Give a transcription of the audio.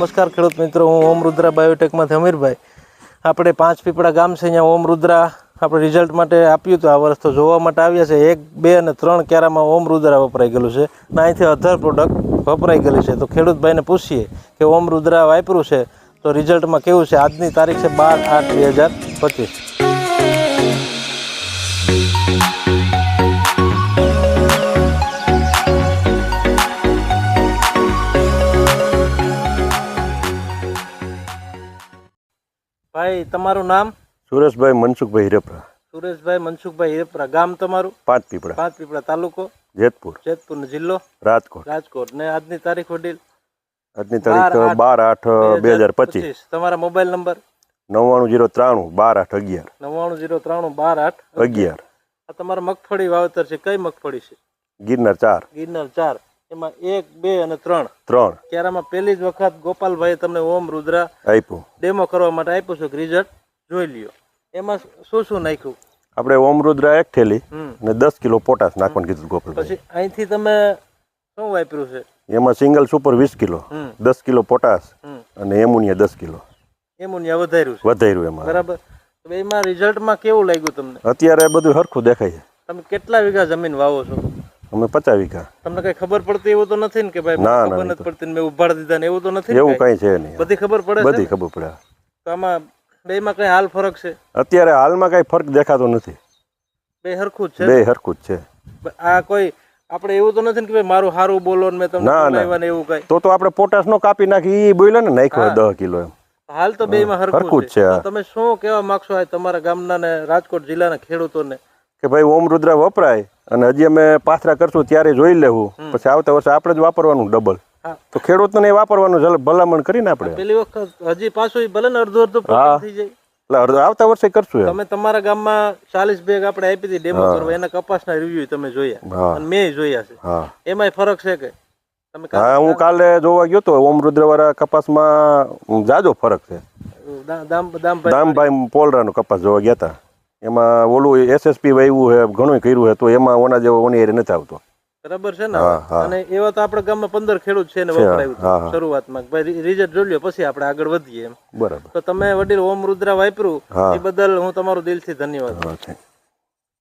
નમસ્કાર ખેડૂત મિત્રો, હું ઓમ રુદ્રા બાયોટેકમાંથી અમીરભાઈ. આપણે પાંચ પીપળા ગામ છે, અહીંયા ઓમ રુદ્રા આપણે રિઝલ્ટ માટે આપ્યું હતું. આ વર્ષ તો જોવા માટે આવ્યા છે. એક, બે અને ત્રણ ક્યારામાં ઓમ રુદ્રા વપરાઈ ગયેલું છે. અને અધર પ્રોડક્ટ વપરાઈ ગયેલી છે. તો ખેડૂતભાઈને પૂછીએ કે ઓમ રુદ્રા વાપર્યું છે? તો રિઝલ્ટમાં કેવું છે? આજની તારીખ છે બાર આઠ બે હજાર પચીસ. ભાઈ તમારું નામ? સુરેશભાઈ મનસુખભાઈ હિરેપરા. સુરેશભાઈ મનસુખભાઈ હિરેપરા. ગામ તમારું? પાંચ પીપળા. પાંચ પીપળા. તાલુકો? જેતપુર. જેતપુર જિલ્લો? રાજકોટ. રાજકોટ. ને આજની તારીખ વડીલ? આજની તારીખ બાર આઠ બે હજાર પચીસ. તમારા મોબાઈલ નંબર? નવ્વાણું જીરો ત્રાણું બાર આઠ અગિયાર. નવ્વાણું જીરો ત્રાણું બાર આઠ અગિયાર. આ તમારા મગફળી વાવેતર છે. કઈ મગફળી છે? ગિરનાર ચાર. ગિરનાર ચાર. એમાં એક બે અને ત્રણ. ત્રણ. ક્યારામાં પહેલી જ વખત ગોપાલભાઈએ તમને ઓમ રુદ્રા આપ્યું. ડેમો કરવા માટે આપ્યું છે રિઝલ્ટ જોઈ લ્યો. એમાં શું શું નાખ્યું? આપણે ઓમરુદ્રા એક થેલી અને દસ કિલો પોટાશ નાખવાનું કીધું ગોપાલભાઈ પછી અહીંથી તમે શું વાપર્યું છે? એમાં સિંગલ સુપર વીસ કિલો દસ કિલો પોટાશ અને એમોનિયા દસ કિલો. એમોનિયા વધાર્યું છે. વધાર્યું એમાં. બરાબર. એમાં રિઝલ્ટમાં કેવું લાગ્યું તમને? અત્યારે બધું સરખું દેખાય છે. તમે કેટલા વીઘા જમીન વાવો છો? અમે પચાસ વીઘા. તમને કઈ ખબર પડતી એવું તો નથી ને કે ભાઈ ના, ખબર નથી પડતી ને મેં ઉભાડ દીધા ને એવું તો નથી એવું કઈ? છે નહીં. બધી ખબર પડે બધી ખબર પડે. તો આમાં બેમાં કઈ હાલ ફરક છે? અત્યારે હાલમાં કઈ ફરક દેખાતો નથી. બે હરખું જ છે? બે હરખું જ છે. આ કોઈ આપણે એવું તો નથી ને કે ભાઈ મારું સારું બોલો ને મેં તમને. બોલાવ્યા ને એવું કઈ? તો તો આપણે પોટાશ નો કાપી નાખી એ બોલ્યો ને નાખ્યો દસ કિલો એમ. હાલ તો બેમાં હરખું હરખું જ છે. તમે શું કહેવા માંગશો આ તમારા ગામના ને રાજકોટ જિલ્લાના ખેડૂતોને? કે ભાઈ ઓમ રુદ્ર વપરાય અને હજી અમે પાથરા કરશું ત્યારે જોઈ લેવું. પછી આવતા વર્ષે આપણે જ વાપરવાનું ડબલ. તો ખેડૂતને એ વાપરવાનું ભલામણ કરીને આપણે. પેલી વખત હજી પાછું ભલે ને અડધું અડધું થઈ જાય. એટલે અડધો- આવતા વર્ષે કરશું તમે તમારા ગામમાં ચાલીસ બેગ આપણે આપી હતી ડેમો કરવા. એના કપાસના રિવ્યુ તમે જોયા. અને મેં જોયા છે. એમાંય ફરક છે કે? તમે હા હું કાલે જોવા ગયો તો ઓમ રુદ્ર વાળા કપાસમાં જાજો ફરક છે. દામભાઈ પોલરાનો કપાસ જોવા ગયા હતા એમાં ઓલું એસએસપી વાવ્યું છે ઘણું કર્યું છે તો એમાં ઓના જેવો ઓની એરે નથી આવતો. બરાબર છે ને. અને એવા તો આપણા ગામમાં પંદર ખેડૂત છે ને વપરાયું શરૂઆતમાં. ભાઈ રિઝલ્ટ જોઈ લ્યો પછી આપણે આગળ વધીએ એમ. બરાબર. તો તમે વડીલ ઓમ રુદ્રા વાપર્યું એ બદલ હું તમારો દિલથી ધન્યવાદ.